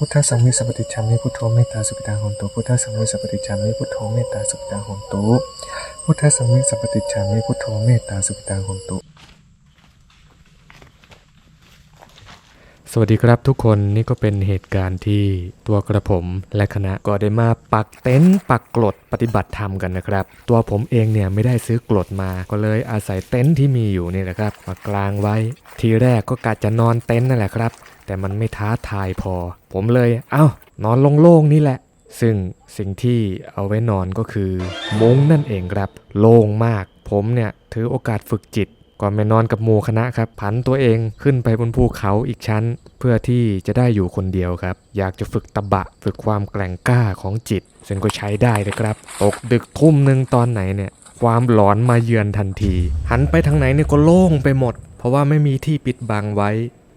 พุทธสังวิสัพปติจามิพุทโธเมตตาสุขิตาหนตุพุทธสังวิสัพปติจามิพุทโธเมตตาสุขิตาหนตุพุทธสังวิสัพปติจามิพุทโธเมตตาสุขิตาหนตุสวัสดีครับทุกคนนี่ก็เป็นเหตุการณ์ที่ตัวกระผมและคณะก็ได้มาปักเต็นท์ปักกลดปฏิบัติธรรมกันนะครับ ตัวผมเองเนี่ยไม่ได้ซื้อกลดมาก็เลยอาศัยเต็นท์ที่มีอยู่นี่แหละครับมากลางไว้ ทีแรกก็กะจะนอนเต็นท์นั่นแหละครับ แต่มันไม่ท้าทายพอ ผมเลยเอ้านอนโล่งๆนี่แหละ ซึ่งสิ่งที่เอาไว้นอนก็คือมุ้งนั่นเองครับโล่งมาก ผมเนี่ยถือโอกาสฝึกจิตก่อนไปนอนกับหมู่คณะครับผันตัวเองขึ้นไปบนภูเขาอีกชั้น เพื่อที่จะได้อยู่คนเดียวครับ อยากจะฝึกตะบะ ฝึกความแกร่งกล้าของจิตซึ่งก็ใช้ได้เลยครับ ตกดึกทุ่มหนึ่งตอนไหนเนี่ย ความหลอนมาเยือนทันที หันไปทางไหนเนี่ยก็โล่งไปหมด เพราะว่าไม่มีที่ปิดบังไว้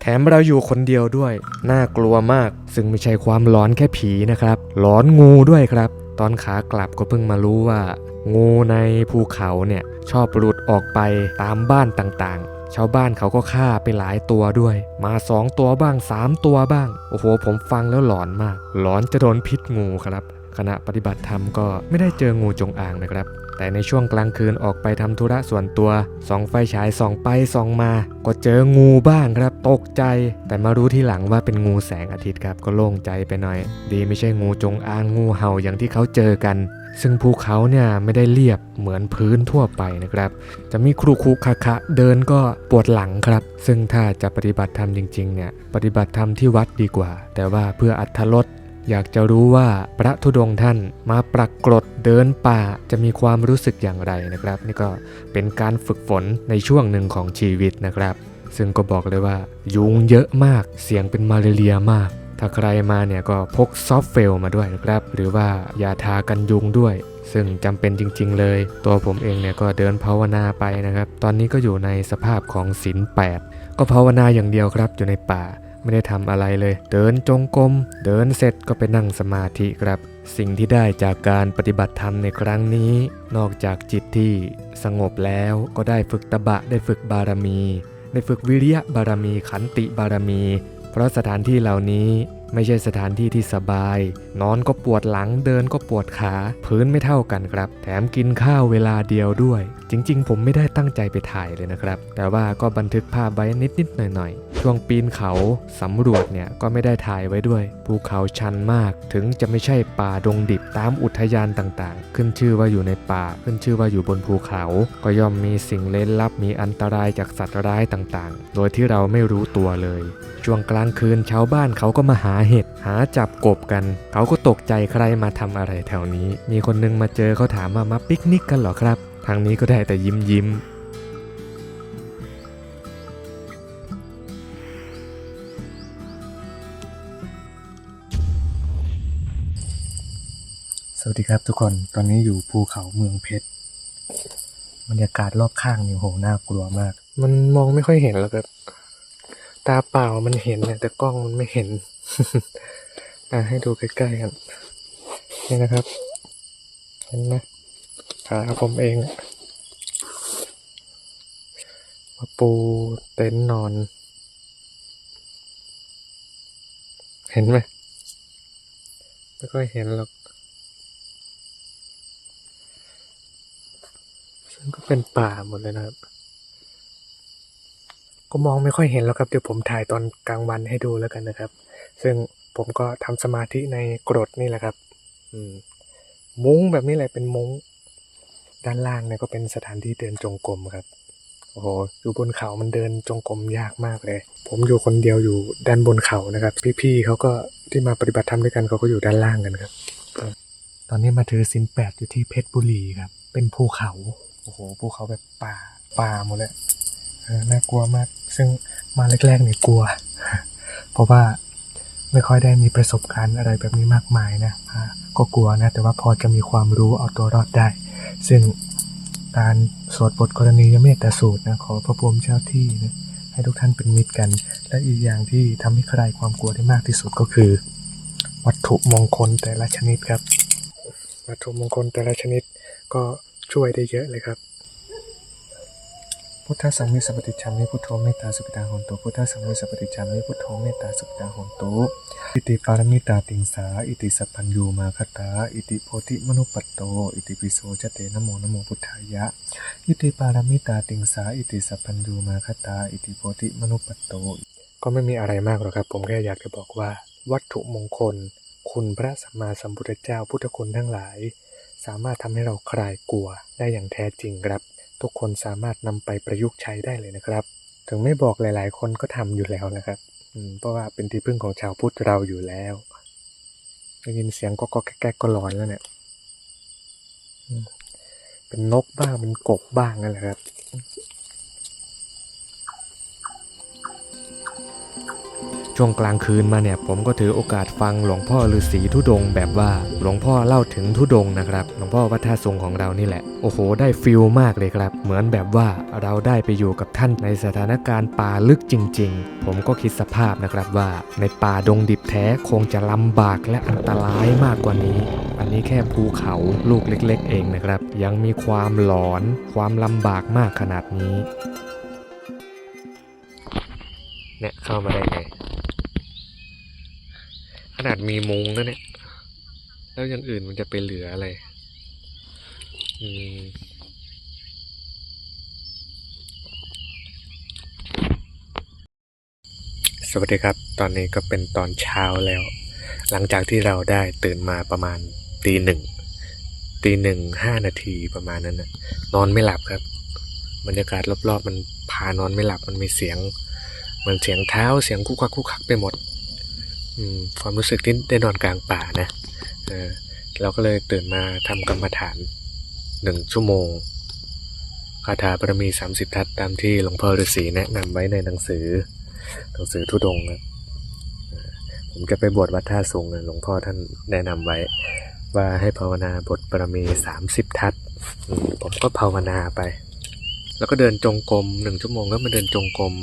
แถมเราอยู่คนเดียวด้วย น่ากลัวมาก ซึ่งไม่ใช่ความหลอนแค่ผีนะครับ หลอนงูด้วยครับ ตอนขากลับก็เพิ่งมารู้ว่า งูในภูเขาเนี่ยชอบหลุดออกไปตามบ้านต่างๆ ชาวบ้านเขาก็ฆ่าไปหลายตัวด้วย มาสองตัวบ้างสามตัวบ้าง โอ้โห ผมฟังแล้วหลอนมาก หลอนจะโดนพิษงูครับ ขณะปฏิบัติธรรมก็ไม่ได้เจองูจงอางนะครับ แต่ในช่วงกลางคืนออกไปทำธุระส่วนตัวส่องไฟฉายส่องไปส่องมา ก็เจองูบ้างครับ ตกใจ แต่มารู้ที่หลังว่าเป็นงูแสงอาทิตย์ครับก็โล่งใจไปหน่อย ดีไม่ใช่งูจงอางงูเห่าอย่างที่เขาเจอกันซึ่งภูเขาเนี่ยไม่ได้เรียบเหมือนพื้นทั่วไปนะครับ จะมีครุขรุขะขะเดินก็ปวดหลังครับ ซึ่งถ้าจะปฏิบัติธรรมจริงๆเนี่ยปฏิบัติธรรมที่วัดดีกว่า แต่ว่าเพื่ออัธรส อยากจะรู้ว่าพระธุดงค์ท่านมาปรากฏเดินป่าจะมีความรู้สึกอย่างไรนะครับ นี่ก็เป็นการฝึกฝนในช่วงหนึ่งของชีวิตนะครับ ซึ่งก็บอกเลยว่า ยุงเยอะมากเสียงเป็นมาเรียมาก ถ้าใครมาเนี่ยก็พกซอฟเฟลมาด้วยนะครับ หรือว่ายาทากันยุงด้วย ซึ่งจำเป็นจริง ๆ เลย ตัวผมเองเนี่ยก็เดินภาวนาไปนะครับ ตอนนี้ก็อยู่ในสภาพของศีลแปดก็ภาวนาอย่างเดียวครับอยู่ในป่า ไม่ได้ทำอะไรเลย เดินจงกรมเดินเสร็จก็ไปนั่งสมาธิครับ สิ่งที่ได้จากการปฏิบัติธรรมในครั้งนี้ นอกจากจิตที่สงบแล้วก็ได้ฝึกตบะได้ฝึกบารมี ได้ฝึกวิริยะบารมีขันติบารมี เพราะสถานที่เหล่านี้ ไม่ใช่สถานที่ที่สบาย นอนก็ปวดหลังเดินก็ปวดขาพื้นไม่เท่ากันครับ แถมกินข้าวเวลาเดียวด้วย จริง ๆ ผมไม่ได้ตั้งใจไปถ่ายเลยนะครับ แต่ว่าก็บันทึกภาพไว้นิดๆหน่อยๆ ช่วงปีนเขาสำรวจเนี่ยก็ไม่ได้ถ่ายไว้ด้วย ภูเขาชันมาก ถึงจะไม่ใช่ป่าดงดิบตามอุทยานต่างๆ ขึ้นชื่อว่าอยู่ในป่าขึ้นชื่อว่าอยู่บนภูเขา ก็ย่อมมีสิ่งเล่นลับมีอันตรายจากสัตว์ร้ายต่างๆ โดยที่เราไม่รู้ตัวเลย ช่วงกลางคืนชาวบ้านเขาก็มาหาเห็ดหาจับกบกัน เขาก็ตกใจใครมาทำอะไรแถวนี้ มีคนนึงมาเจอเขาถามว่ามาปิกนิกกันเหรอครับทางนี้ก็ได้แต่ยิ้มยิ้ม สวัสดีครับทุกคน ตอนนี้อยู่ภูเขาเมืองเพชร บรรยากาศรอบข้างนี่โหน่ากลัวมาก มันมองไม่ค่อยเห็นแล้วครับตาเปล่ามันเห็นเนี่ยแต่กล้องมันไม่เห็น อะให้ดูใกล้ๆกัน นี่นะครับ เห็นไหมขาผมเอง มาปูเต็นท์นอน เห็นไหมไม่ค่อยเห็นหรอก ซึ่งก็ เป็นป่าหมดเลยนะครับ ก็มองไม่ค่อยเห็นแล้วครับ เดี๋ยวผมถ่ายตอนกลางวันให้ดูแล้วกันนะครับ ซึ่งผมก็ทำสมาธิในกรดนี่แหละครับ อืม มุ้งแบบนี้แหละเป็นมุ้ง ด้านล่างเนี่ยก็เป็นสถานที่เดินจงกรมครับ โอ้โห อยู่บนเขามันเดินจงกรมยากมากเลย ผมอยู่คนเดียวอยู่ด้านบนเขานะครับ พี่ๆเขาก็ที่มาปฏิบัติธรรมด้วยกันเขาก็อยู่ด้านล่างกันครับ ตอนนี้มาถือสินแปดอยู่ที่เพชรบุรีครับ เป็นภูเขา อ้โหภูเขาแบบป่าป่าหมดเลยน่ากลัวมาก ซึ่งมาแรกๆเนี่ยกลัว เพราะว่าไม่ค่อยได้มีประสบการณ์อะไรแบบนี้มากมายนะก็กลัวนะ แต่ว่าพอจะมีความรู้เอาตัวรอดได้ ซึ่งการสวดบทกรณียเมตตาสูตรนะขอพระพรหมเจ้าที่นะให้ทุกท่านเป็นมิตรกัน และอีกอย่างที่ทำให้คลายความกลัวได้มากที่สุดก็คือ วัตถุมงคลแต่ละชนิดครับ วัตถุมงคลแต่ละชนิดก็ ช่วยได้เยอะเลยครับ พุทธสังวิสัพปติจามิพุทโธเมตตาสุปิตาหนตุพุทธสังวิสัพปติจามิพุทโธเมตตาสุปิตาหนตุอิติปารมิตาติงสา อิติสัพพัญญูมาคตา อิติโพธิมนุปปัตโต อิติปิโสจเตนะโมนะโมพุทธายะ อิติปารมิตาติงสา อิติสัพพัญญูมาคตา อิติโพธิมนุปปัตโต ก็ไม่มีอะไรมากหรอกครับ ผมแค่อยากจะบอกว่า วัตถุมงคล คุณพระสัมมาสัมพุทธเจ้าพุทธคุณทั้งหลาย สามารถทำให้เราคลายกลัวได้อย่างแท้จริงครับ ทุกคนสามารถนำไปประยุกต์ใช้ได้เลยนะครับ ถึงไม่บอกหลาย ๆ คนก็ทำอยู่แล้วนะครับเพราะว่าเป็นที่พึ่งของชาวพุทธเราอยู่แล้วได้ยินเสียงก็ก็แก๊กก็ร้อนแล้วเนี่ยเป็นนกบ้างเป็นกบบ้างนั่นแหละครับ ช่วงกลางคืนมาเนี่ยผมก็ถือโอกาสฟังหลวงพ่อฤาษีทุดงแบบว่าหลวงพ่อเล่าถึงทุดงนะครับ หลวงพ่อวัดท่าทรงของเรานี่แหละ โอ้โห ได้ฟิลมากเลยครับ เหมือนแบบว่าเราได้ไปอยู่กับท่านในสถานการณ์ป่าลึกจริง ๆ ผมก็คิดสภาพนะครับว่าในป่าดงดิบแท้คงจะลำบากและอันตรายมากกว่านี้ อันนี้แค่ภูเขาลูกเล็ก ๆ เองนะครับ ยังมีความหลอนความลำบากมากขนาดนี้เนี่ยเข้ามาได้ไง ขนาดมีมุงนะเนี่ย แล้วอย่างอื่นมันจะไปเหลืออะไร อืมสวัสดีครับ ตอนนี้ก็เป็นตอนเช้าแล้ว หลังจากที่เราได้ตื่นมาประมาณตีหนึ่งตีหนึ่งห้านาทีประมาณนั้นนะนอนไม่หลับครับ บรรยากาศรอบๆ มันพานอนไม่หลับมันมีเสียงเหมือนเสียงเท้าเสียงคุกคักคุกคักไปหมด ความรู้สึกที่ได้นอนกลางป่านะเออเราก็เลยตื่นมาทำกรรมฐานหนึ่งชั่วโมงคาถาบารมีสามสิบทัศตามที่หลวงพ่อฤาษีแนะนำไว้ในหนังสือ หนังสือทุดงค์นะผมจะไปบวชวัดท่าสุงนะหลวงพ่อท่านแนะนำไว้ ว่าให้ภาวนาบทบารมีสามสิบทัศผมก็ภาวนาไป แล้วก็เดินจงกรมหนึ่งชั่วโมงก็มาเดินจงกรม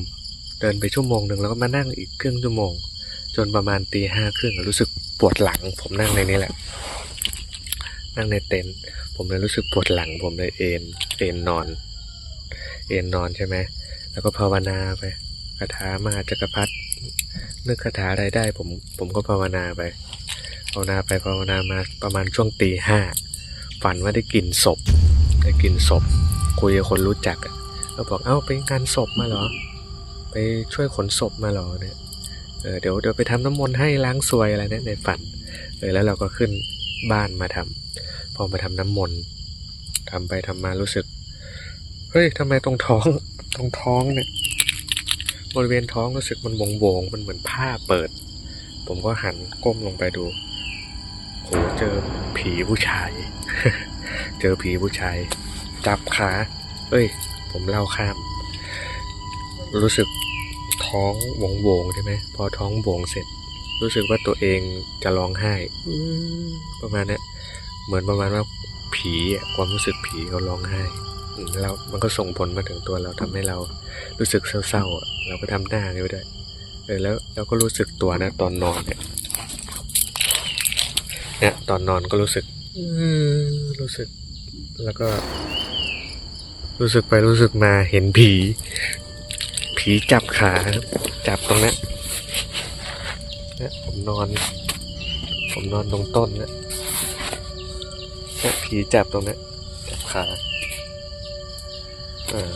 เดินไปชั่วโมงหนึ่งแล้วก็มานั่งอีกครึ่งชั่วโมง จนประมาณตีห้าครึ่งรู้สึกปวดหลัง ผมนั่งในนี้แหละ นั่งในเต็นท์ผมเลยรู้สึกปวดหลัง ผมเลยเอนเอนนอน เอนนอนใช่ไหมแล้วก็ภาวนาไปคาถามาจักรพรรดินึกคาถาอะไรได้ ผมผมก็ภาวนาไปภาวนาไปภาวนามาประมาณช่วงตีห้าฝันว่าได้กลิ่นศพ ได้กลิ่นศพ คุยกับคนรู้จักก็บอกเอ้าไปงานศพมาเหรอ ไปช่วยขนศพมาเหรอเนี่ย เออเดี๋ยวเดี๋ยวไปทำน้ำมนต์ให้ล้างซวยอะไรเนี่ยในฝันเออแล้วเราก็ขึ้นบ้านมาทำพอมาทำน้ำมนต์ทำไปทำมารู้สึกเฮ้ยทำไมตรงท้องตรงท้องเนี่ยบริเวณท้องรู้สึกมันโวงมันเหมือนผ้าเปิด ผมก็หันก้มลงไปดูโหเจอผีผู้ชาย เจอผีผู้ชาย จับขา เอ้ย ผมเล่าข้าม รู้สึก ท้องโวงใช่ไหมพอท้องโวงเสร็จ รู้สึกว่าตัวเองจะร้องไห้ประมาณนี้เหมือนประมาณว่าผีความรู้สึกผีเขาร้องไห้แล้วมันก็ส่งผลมาถึงตัวเราทำให้เรารู้สึกเศร้าๆเราก็ทำหน้าไปด้วยเออแล้วเราก็รู้สึกตัวนะ ตอนนอนเนี่ยเนี่ยตอนนอนก็รู้สึกรู้สึก แล้วก็ รู้สึกไปรู้สึกมาเห็นผี ผีจับขาจับตรงนี้เนี่ยผมนอน ผมนอนตรงต้นเนี่ยเนี่ยผีจับตรงนี้จับขาเออ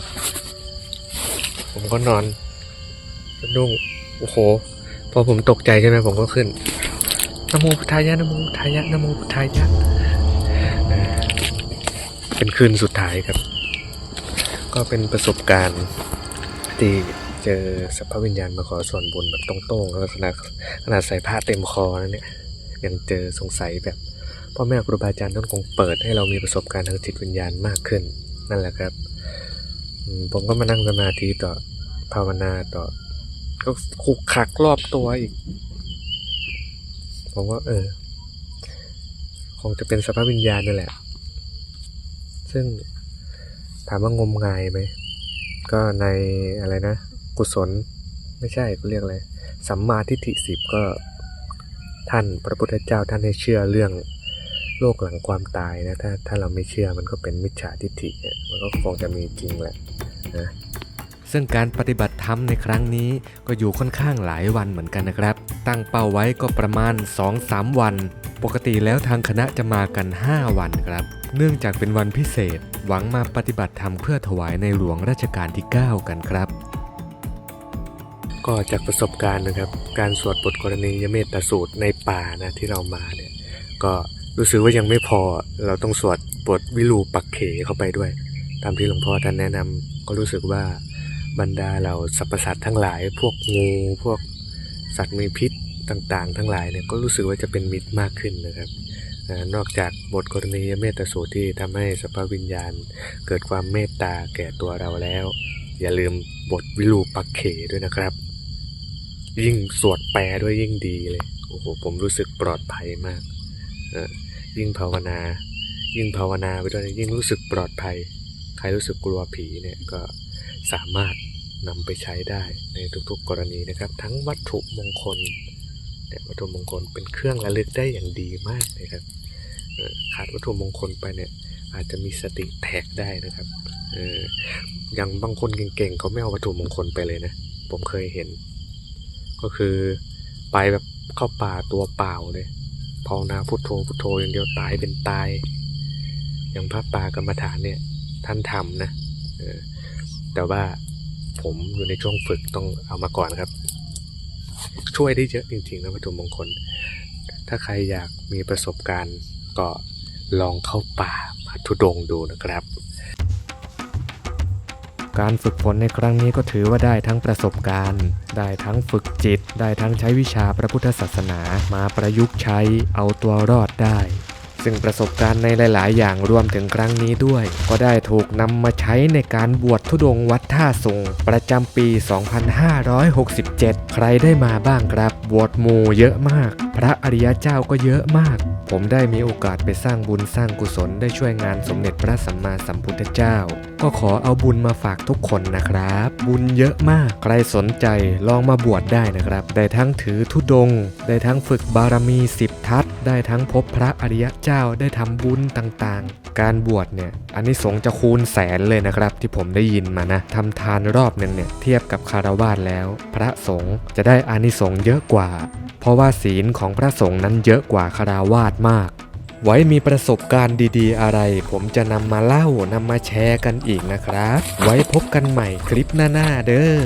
ผมก็นอนสะดุ้งโอ้โห พอผมตกใจใช่ไหมผมก็ขึ้นนโมพุทธายะนโมพุทธายะนโมพุทธายะเออเป็นคืนสุดท้ายครับ ก็เป็นประสบการณ์ที่ เจอสัพพวิญญาณมาขอส่วนบุญแบบตรงๆแล้วขนาดขนาดใส่ผ้าเต็มคอแล้วเนี่ยยังเจอสงสัยแบบพ่อแม่ครูบาอาจารย์ท่านคงเปิดให้เรามีประสบการณ์ทางจิตวิญญาณมากขึ้น นั่นแหละครับผมก็มานั่งสมาธิต่อภาวนาต่อก็คุกคักรอบตัวอีก ผมว่าเออ คงจะเป็นสภาพวิญญาณนั่นแหละ ซึ่งถามว่างมงายไหม ก็ในอะไรนะ กุศล ไม่ใช่เขาเรียกอะไรสัมมาทิฏฐิสิบก็ท่านพระพุทธเจ้าท่านให้เชื่อเรื่องโลกหลังความตายนะถ้าถ้าเราไม่เชื่อมันก็เป็นมิจฉาทิฏฐิเนี่ยมันก็คงจะมีจริงแหละนะซึ่งการปฏิบัติธรรมในครั้งนี้ก็อยู่ค่อนข้างหลายวันเหมือนกันนะครับ ตั้งเป้าไว้ก็ประมาณ 2-3 วัน ปกติแล้วทางคณะจะมากัน 5 วันครับ เนื่องจากเป็นวันพิเศษ หวังมาปฏิบัติธรรมเพื่อถวายในหลวงรัชกาลที่ 9 กันครับ ก็จากประสบการณ์นะครับ การสวดบทกรณียเมตตาสูตรในป่านะที่เรามาเนี่ยก็รู้สึกว่ายังไม่พอเราต้องสวดบทวิรูปักเขเข้าไปด้วย ตามที่หลวงพ่อท่านแนะนำก็รู้สึกว่าบรรดาเราสรรพสัตว์ทั้งหลาย พวกงูพวกสัตว์มีพิษต่างๆ ทั้งหลายเนี่ยก็รู้สึกว่าจะเป็นมิตรมากขึ้นนะครับนอกจากบทกรณียเมตตาสูตรที่ทำให้สภาพวิญญาณ เกิดความเมตตาแก่ตัวเราแล้ว อย่าลืมบทวิรูปักเขด้วยนะครับ ยิ่งสวดแปลด้วยยิ่งดีเลย โอ้โห ผมรู้สึกปลอดภัยมากเออยิ่งภาวนา ยิ่งภาวนาไปด้วยยิ่งรู้สึกปลอดภัย ใครรู้สึกกลัวผีเนี่ยก็สามารถนำไปใช้ได้ในทุกๆกรณีนะครับ ทั้งวัตถุมงคลเนี่ยวัตถุมงคลเป็นเครื่องระลึกได้อย่างดีมากเลยครับขาดวัตถุมงคลไปเนี่ยอาจจะมีสติแตกได้นะครับเอออย่างบางคนเก่งๆเขาไม่เอาวัตถุมงคลไปเลยนะ ผมเคยเห็น ก็คือไปแบบเข้าป่าตัวเปล่าเลยภาวนาพุทโธพุทโธอย่างเดียวตายเป็นตาย อย่างพระป่ากรรมฐานเนี่ยท่านทำนะเออแต่ว่าผมอยู่ในช่วงฝึกต้องเอามาก่อนครับ ช่วยได้เยอะจริงๆนะวัตถุมงคล ถ้าใครอยากมีประสบการณ์ก็ลองเข้าป่ามาทุดงดูนะครับ การฝึกฝนในครั้งนี้ก็ถือว่าได้ทั้งประสบการณ์ ได้ทั้งฝึกจิต ได้ทั้งใช้วิชาพระพุทธศาสนามาประยุกต์ใช้เอาตัวรอดได้ ซึ่งประสบการณ์ในหลาย ๆ อย่างรวมถึงครั้งนี้ด้วย ก็ได้ถูกนำมาใช้ในการบวชทุดงวัดท่าสุงประจำปี 2567 ใครได้มาบ้างครับบวชหมู่เยอะมาก พระอริยเจ้าก็เยอะมาก ผมได้มีโอกาสไปสร้างบุญสร้างกุศลได้ช่วยงานสมเด็จพระสัมมาสัมพุทธเจ้า ก็ขอเอาบุญมาฝากทุกคนนะครับ บุญเยอะมาก ใครสนใจลองมาบวชได้นะครับ ได้ทั้งถือธุดง ได้ทั้งฝึกบารมีสิบทัศ ได้ทั้งพบพระอริยเจ้า ได้ทำบุญต่างๆ การบวชเนี่ยอันนี้สงส์จะคูณแสนเลยนะครับ ที่ผมได้ยินมานะทำทานรอบหนึ่งเนี่ยเทียบกับคารวาสแล้ว พระสงฆ์จะได้อานิสงส์เยอะกว่า เพราะว่าศีลของของพระสงฆ์นั้นเยอะกว่าคาราวาสมาก ไว้มีประสบการณ์ดีๆ อะไร ผมจะนำมาเล่านำมาแชร์กันอีกนะครับ ไว้พบกันใหม่คลิปหน้าๆเด้อ